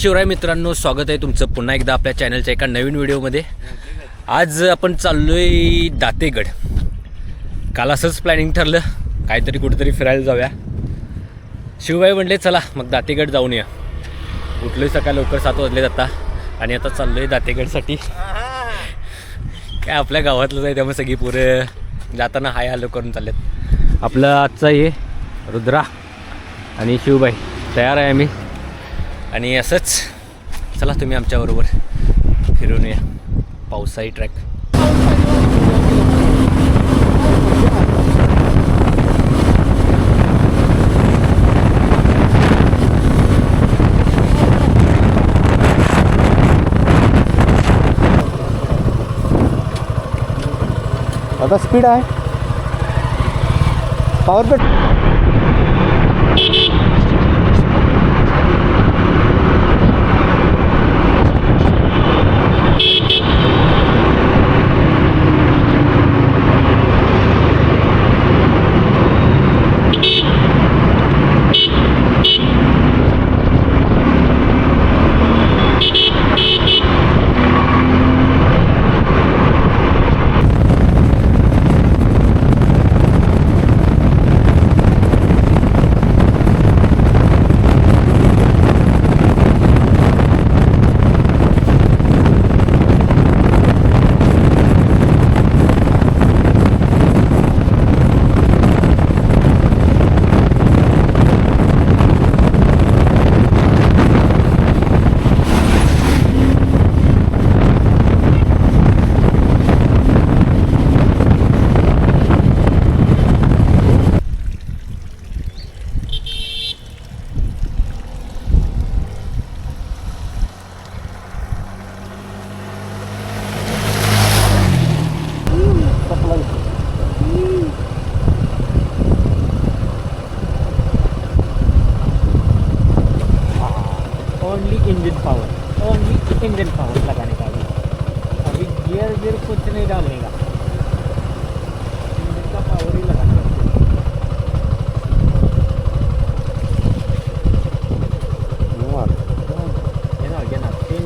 शिवराय मित्रांनो स्वागत आहे तुमचं पुन्हा एकदा आपल्या चॅनलच्या एका नवीन व्हिडिओमध्ये. आज आपण चाललो आहे दातेगड. काल असंच प्लॅनिंग ठरलं काहीतरी कुठेतरी फिरायला जाऊया. शिवबाई म्हणले चला मग दातेगड जाऊन या. उठलो सकाळ लवकर सात वाजले जाता आणि आता चाललो आहे दातेगडसाठी. काय आपल्या गावातलंच आहे त्यामुळे सगळी पोरं जाताना हाय आलो करून चाललेत. आपलं आजचा हे रुद्रा आणि शिवबाई. तयार आहे आम्ही. आणि असंच चला तुम्ही आमच्याबरोबर फिरून या. पावसाळी ट्रॅक. आता स्पीड आहे. पॉवर कट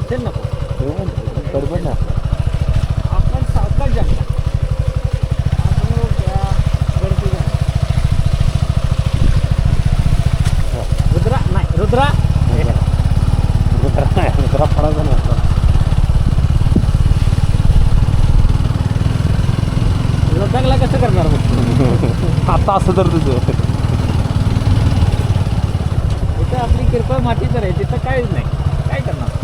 टेन्शन नको गडबड ना. आपण सावकाश जाणार रुद्रा नाही रुद्रा. जरा फडायचा ना लडाखला कसं करणार मग? आता असं तर तुझं. इथं आपली किरकोळ माती तर आहे तिथं काहीच नाही काय करणार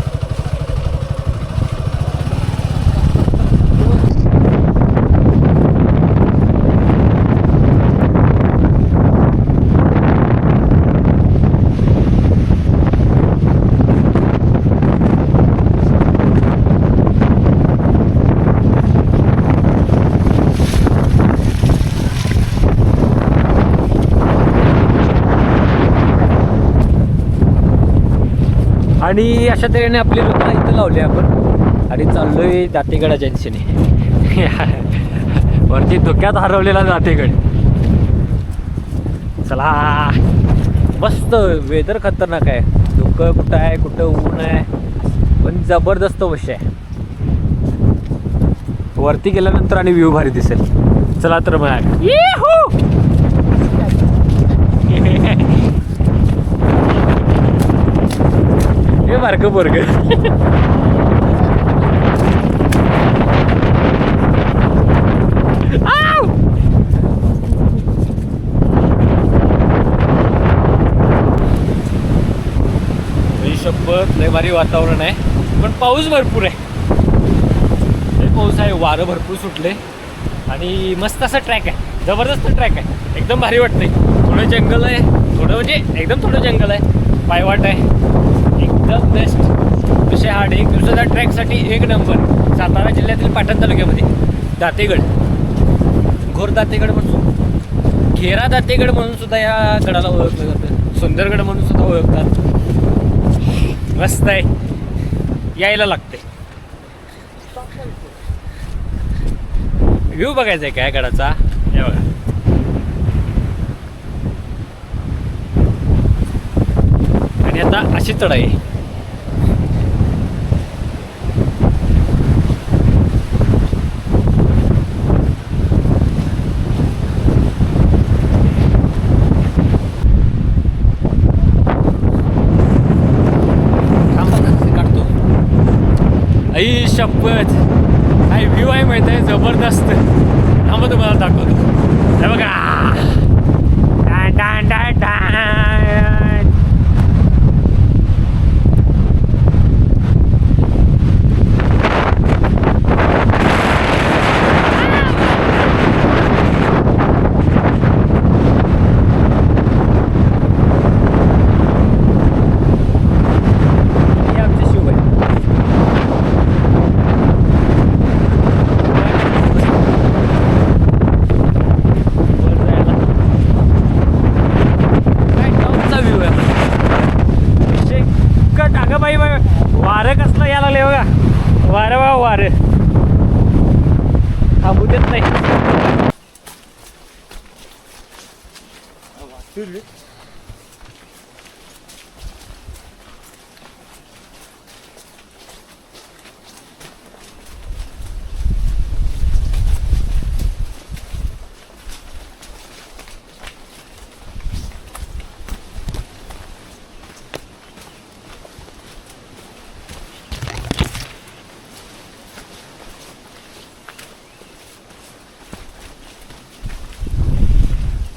आणि अशा तऱ्हेने आपली लोक इथं लावली आपण. आणि चाललोय दातेगडाच्या दिशेने वरती धुक्यात हरवलेला दातेगड. चला. मस्त वेदर खतरनाक आहे. धुकं कुठं आहे कुठं ऊन आहे. पण जबरदस्त वश आहे. वरती गेल्यानंतर आणि व्ह्यू भारी दिसेल. चला तर मग. हे बारकं बोरग शपथ लय भारी वातावरण आहे. पण पाऊस भरपूर आहे. पाऊस आहे वारं भरपूर सुटले. आणि मस्त असा ट्रॅक आहे. जबरदस्त ट्रॅक आहे. एकदम भारी वाटतंय. थोडं जंगल आहे. थोडं म्हणजे एकदम थोडं जंगल आहे. पायवाट आहे. एकदम बेस्ट विषय हा एक दिवसाच्या ट्रॅकसाठी एक नंबर. सातारा जिल्ह्यातील पाटण तालुक्यामध्ये. दातेगड. घोर दातेगड म्हणून. खेरा दातेगड म्हणून सुद्धा या गडाला ओळखलं जातं. सुंदरगड म्हणून सुद्धा ओळखतात. मस्त आहे. यायला लागते व्ह्यू बघायचा आहे काय गडाचा? हे बघा. आणि आता अशी चढाई आहे शपथ. काय व्ह्यू आहे माहिती आहे जबरदस्त. थांबा तुम्हाला दाखवतो. हे बघा डान, डान, डान, डान. हे आमचे शिवबाई वर जायला. काय टॉपचा व्ह्यू आहे शेकट अगं बाई बाई वारं कसलं यायला लागले बघा वारं बा वारं थांबू देत नाही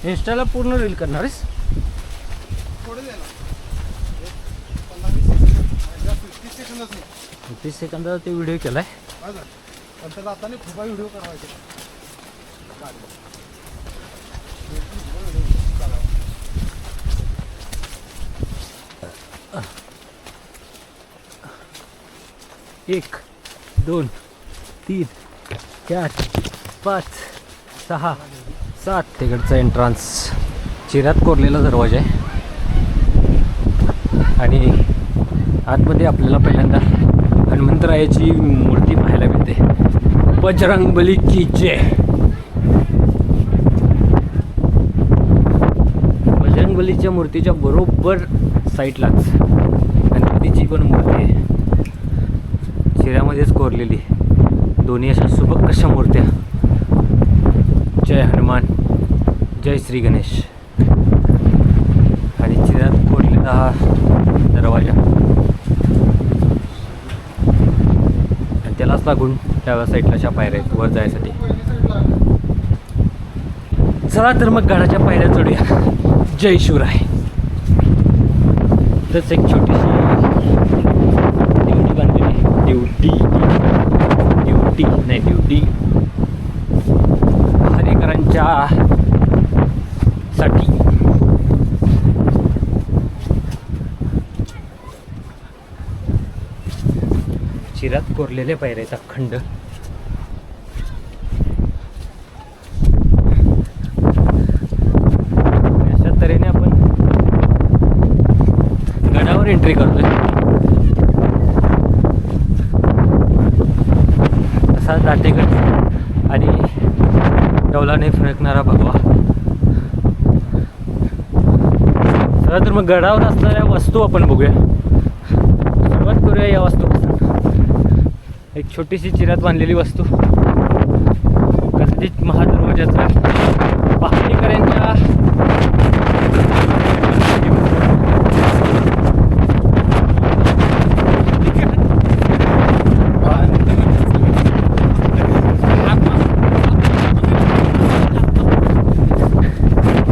इंस्टाला पूर्ण रील करणार आहेस तीस सेकंदाचा ते व्हिडिओ केलाय. खूप व्हिडिओ करायचे एक दोन तीन चार पाच सहा सात तिकडचा एंट्रान्स चिरात कोरलेला दरवाजा आहे. आणि आतमध्ये आपल्याला पहिल्यांदा हनुमंतरायाची मूर्ती पाहायला मिळते. बजरंग बली की जय. बजरंग बलीच्या मूर्तीच्या बरोबर साईडलाच गणपतीची पण मूर्ती आहे. चिऱ्यामध्येच कोरलेली. दोन्ही अशा सुबक कशा मूर्त्या? जय हनुमान जय श्री गणेश. आणि चिरात कोरलेला हा दरवाजा. आणि त्यालाच लागून डाव्या साईडला अशा पायऱ्या आहेत वर जायसाठी. चला तर मग गडाच्या पायऱ्या चढूया. जय शिवराय. तच एक छोटीशी ड्युटी बांधलेली आहे. ड्युटी ड्युटी नाही ड्युटी हरेकरांच्या साठी. चिरात कोरलेल्या पायऱ्याचा खंड अशा तऱ्हेने आपण गडावर एंट्री करतोय. चला तर मग गडावर असणाऱ्या वस्तू आपण बघूया. सुरुवात करूया या वस्तूपासून. एक छोटीशी चिरात बांधलेली वस्तू. कदाचित महादरवाजाचा पहाडेकरांच्या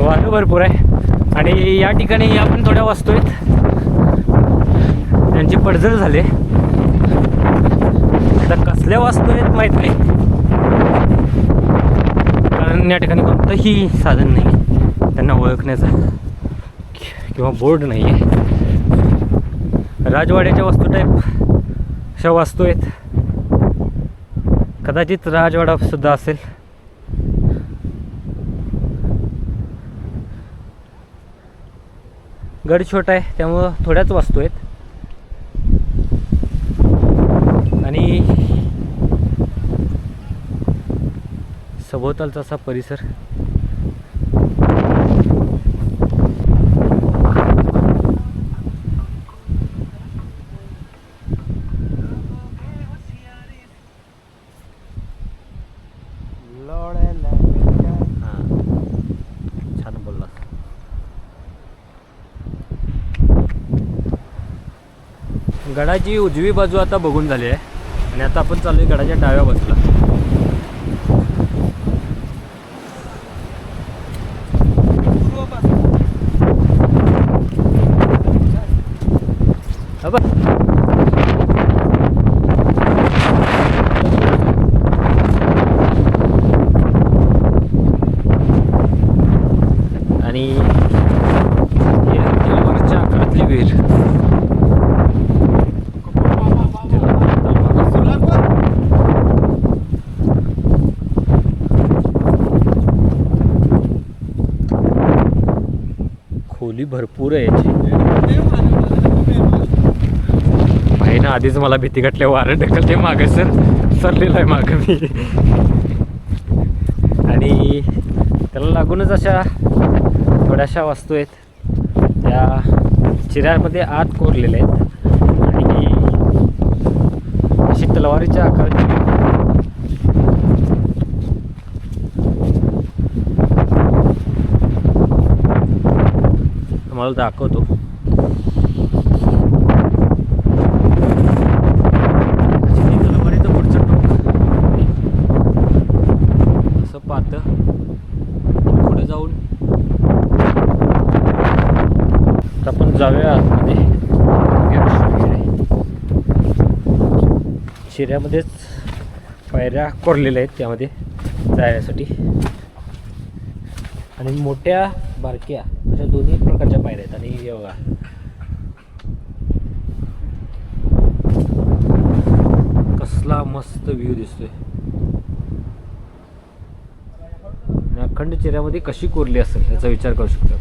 वाटू भरपूर आहे. आणि या ठिकाणी या पण थोड्या वस्तू आहेत त्यांची पडझड झाले. आता कसल्या वस्तू आहेत माहीत नाही. कारण या ठिकाणी कोणतंही साधन नाही. त्यांना ओळखण्याचं किंवा बोर्ड नाही आहे. राजवाड्याच्या वस्तू टाईप अशा वस्तू आहेत. कदाचित राजवाडा सुद्धा असेल. गड छोटा आहे त्यामुळं थोड्याच वस्तू आहेत. आणि सभोवतालचा असा परिसर गडाची उजवी बाजू आता बघून झाली आहे. आणि आता आपण चालू आहे गडाच्या डाव्या बाजूला. आणि ही आकारातली विहीर ज्याला तलवार असते. खोली भरपूर आहे याची भाईनं आधीच मला भीती घटल्या वारं ढकलते मागं सर. सरलेलं आहे मागं मी. आणि त्याला लागूनच अशा थोड्याशा वस्तू आहेत. त्या चिऱ्यामध्ये आत कोरलेल्या आहेत. आणि अशी तलवारीच्या आकाराची मला दाखवतो अशी ती तलवारीचं पुढचं टोक असं पाहतं पुढे जाऊन आता आपण जाऊया आतमध्ये बघूया आहे. शिऱ्यामध्येच पायऱ्या कोरलेल्या आहेत त्यामध्ये जाण्यासाठी आणि मोठ्या बारक्या अशा दोन्ही प्रकारच्या पायऱ्या आहेत. आणि योगा कसला मस्त व्ह्यू दिसतोय. अखंड चेहऱ्यामध्ये कशी कोरली असेल याचा विचार करू शकतो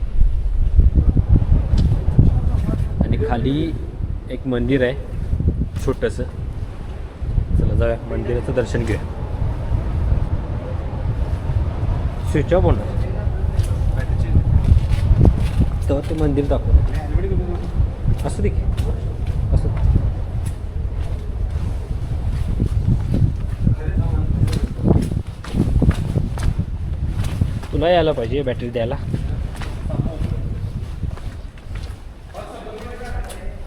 आणि खाली एक मंदिर आहे छोटंसं. चला जाऊया मंदिराचं दर्शन घेऊया. स्विच ऑफ होणार तर ते मंदिर दाखव. असं देखील असं तुला यायला पाहिजे बॅटरी द्यायला.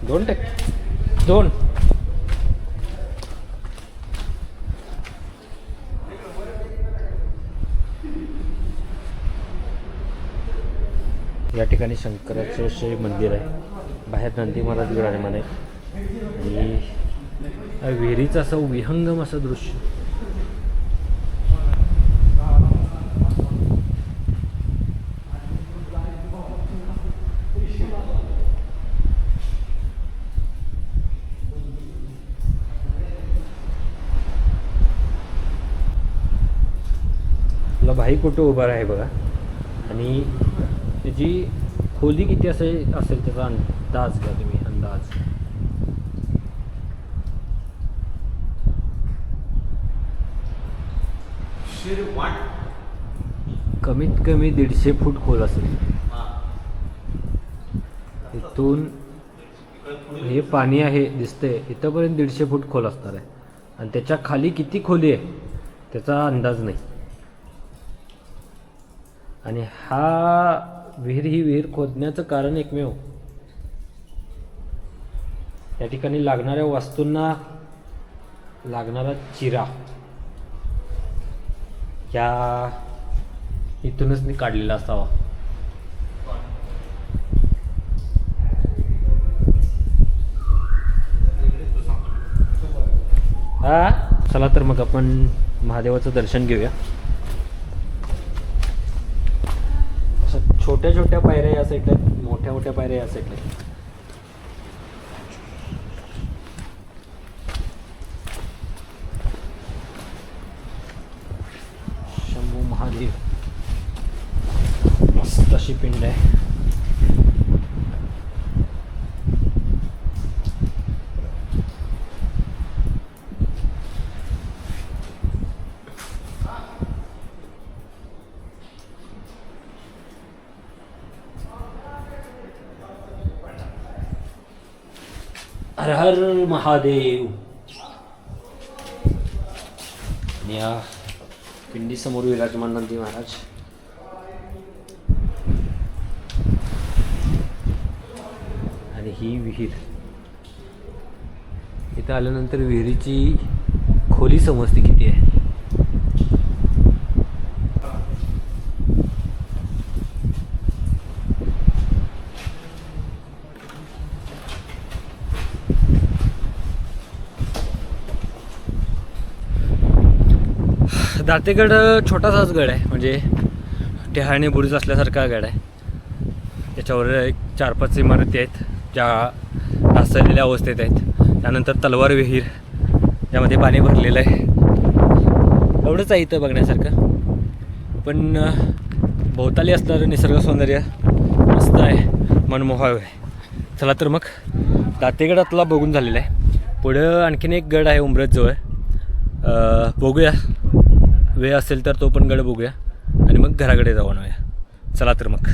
दोन टक्के. दोन. या ठिकाणी शंकराचं मंदिर आहे. बाहेर नंदी महाराज विराजमान आहे. आणि विहिरीचं असं विहंगम असं दृश्य. भाई कुठं उभा आहे बघा. आणि त्याची खोली किती असेल असेल त्याचा अंदाज घ्या तुम्ही अंदाज. कमीत कमी दीडशे फूट खोल असेल. इथून हे पाणी आहे दिसतंय. इथंपर्यंत दीडशे फूट खोल असणार आहे. आणि त्याच्याखाली किती खोली आहे त्याचा अंदाज नाही. आणि हा विहीर ही विहीर खोदण्याचं कारण एकमेव. या ठिकाणी लागणाऱ्या वस्तूंना लागणारा चिरा. या इथूनच मी काढलेला असावा. हा? चला तर मग आपण महादेवाचं दर्शन घेऊया असं छोट्या छोट्या पायऱ्या या साईडला आहेत, मोठ्या मोठ्या पायऱ्या या साईडला आहेत. शंभू महादेव मस्त अशी पिंड आहे हर हर महादेव। आणि या पिंडीसमोर विराजमान नंदी महाराज. आणि ही विहीर. इथं आल्यानंतर विहिरीची खोली समजते किती आहे. दातेगड छोटासाच गड आहे. म्हणजे टेहाणे बुरुज असल्यासारखा गड आहे. त्याच्यावर एक चार पाच इमारती आहेत ज्या ढासळलेल्या अवस्थेत आहेत. त्यानंतर तलवार विहीर ज्यामध्ये पाणी भरलेलं आहे. एवढंच आहे इथं बघण्यासारखं. पण भोवताली असणारं निसर्ग सौंदर्य मस्त आहे. मनमोहाव आहे. चला तर मग दातेगडातला बघून झालेला आहे. पुढं आणखीन एक गड आहे उमरतजवळ बघूया. वेळ असेल तर तो पण गड बघूया. आणि मग घराकडे जाऊन चला तर मग.